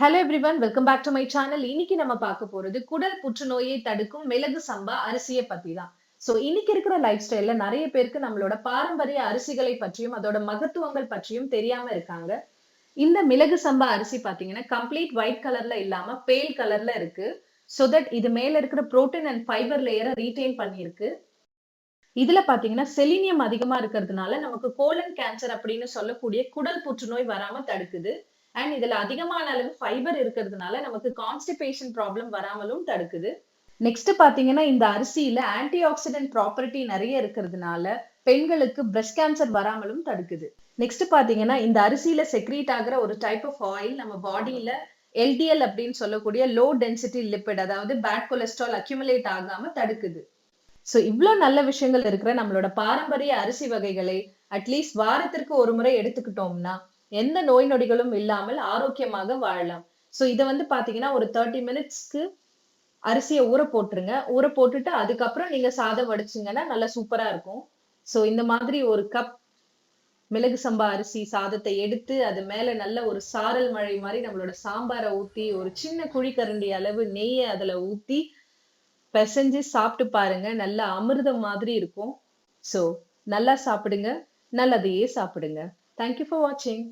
Hello everyone welcome back to my channel இன்னைக்கு நம்ம பார்க்க போறது குடல் புற்றுநோயை தடுக்கும் மிளகு சம்பா அரிசியை பத்தி தான் சோ இன்னைக்கு இருக்கிற லைஃப் ஸ்டைல்ல நிறைய பேருக்கு நம்மளோட பாரம்பரிய அரிசிகளை பற்றியும் அதோட மகத்துவங்கள் பற்றியும் தெரியாம இருக்காங்க. இந்த மிளகு சம்பா அரிசி பாத்தீங்கன்னா கம்ப்ளீட் ஒயிட் கலர்ல இல்லாம பேல் கலர்ல இருக்கு. ஸோ தட் இது மேல இருக்கிற புரோட்டீன் அண்ட் ஃபைபர் லேயரை ரீடைன் பண்ணியிருக்கு. இதுல பாத்தீங்கன்னா செலினியம் அதிகமா இருக்கிறதுனால நமக்கு கோலன் கேன்சர் அப்படின்னு சொல்லக்கூடிய குடல் புற்றுநோய் வராம தடுக்குது. அண்ட் இதுல அதிகமான அளவு ஃபைபர் இருக்கிறதுனால நமக்கு கான்ஸ்டிபேஷன் ப்ராப்ளம் வராமலும் தடுக்குது. நெக்ஸ்ட் பாத்தீங்கன்னா இந்த அரிசியில ஆன்டி ஆக்சிடென்ட் ப்ராப்பர்ட்டி நிறைய இருக்கிறதுனால பெண்களுக்கு பிரஸ்ட் கேன்சர் வராமலும் தடுக்குது. நெக்ஸ்ட் பாத்தீங்கன்னா இந்த அரிசியில செக்ரீட் ஆகிற ஒரு டைப் ஆஃப் ஆயில் நம்ம பாடியில எல்டிஎல் அப்படின்னு சொல்லக்கூடிய லோ டென்சிட்டி லிப்பிட் அதாவது பேட் கொலஸ்ட்ரால் அக்யூமுலேட் ஆகாம தடுக்குது. ஸோ இவ்வளோ நல்ல விஷயங்கள் இருக்கிற நம்மளோட பாரம்பரிய அரிசி வகைகளை அட்லீஸ்ட் வாரத்திற்கு ஒரு முறை எடுத்துக்கிட்டோம்னா எந்த நோய் நொடிகளும் இல்லாமல் ஆரோக்கியமாக வாழலாம். ஸோ இதை வந்து பாத்தீங்கன்னா ஒரு தேர்ட்டி மினிட்ஸ்க்கு அரிசியை ஊற போட்டுருங்க. ஊற போட்டுட்டு அதுக்கப்புறம் நீங்க சாதம் வடிச்சிங்கன்னா நல்லா சூப்பரா இருக்கும். ஸோ இந்த மாதிரி ஒரு கப் மிளகு சம்பா அரிசி சாதத்தை எடுத்து அது மேல நல்ல ஒரு சாரல் மழை மாதிரி நம்மளோட சாம்பாரை ஊத்தி ஒரு சின்ன குழிக்கரண்டி அளவு நெய்யை அதுல ஊத்தி பிசைஞ்சு சாப்பிட்டு பாருங்க. நல்லா அமிர்தம் மாதிரி இருக்கும். ஸோ நல்லா சாப்பிடுங்க. நல்லதையே சாப்பிடுங்க. தேங்க்யூ ஃபார் வாட்சிங்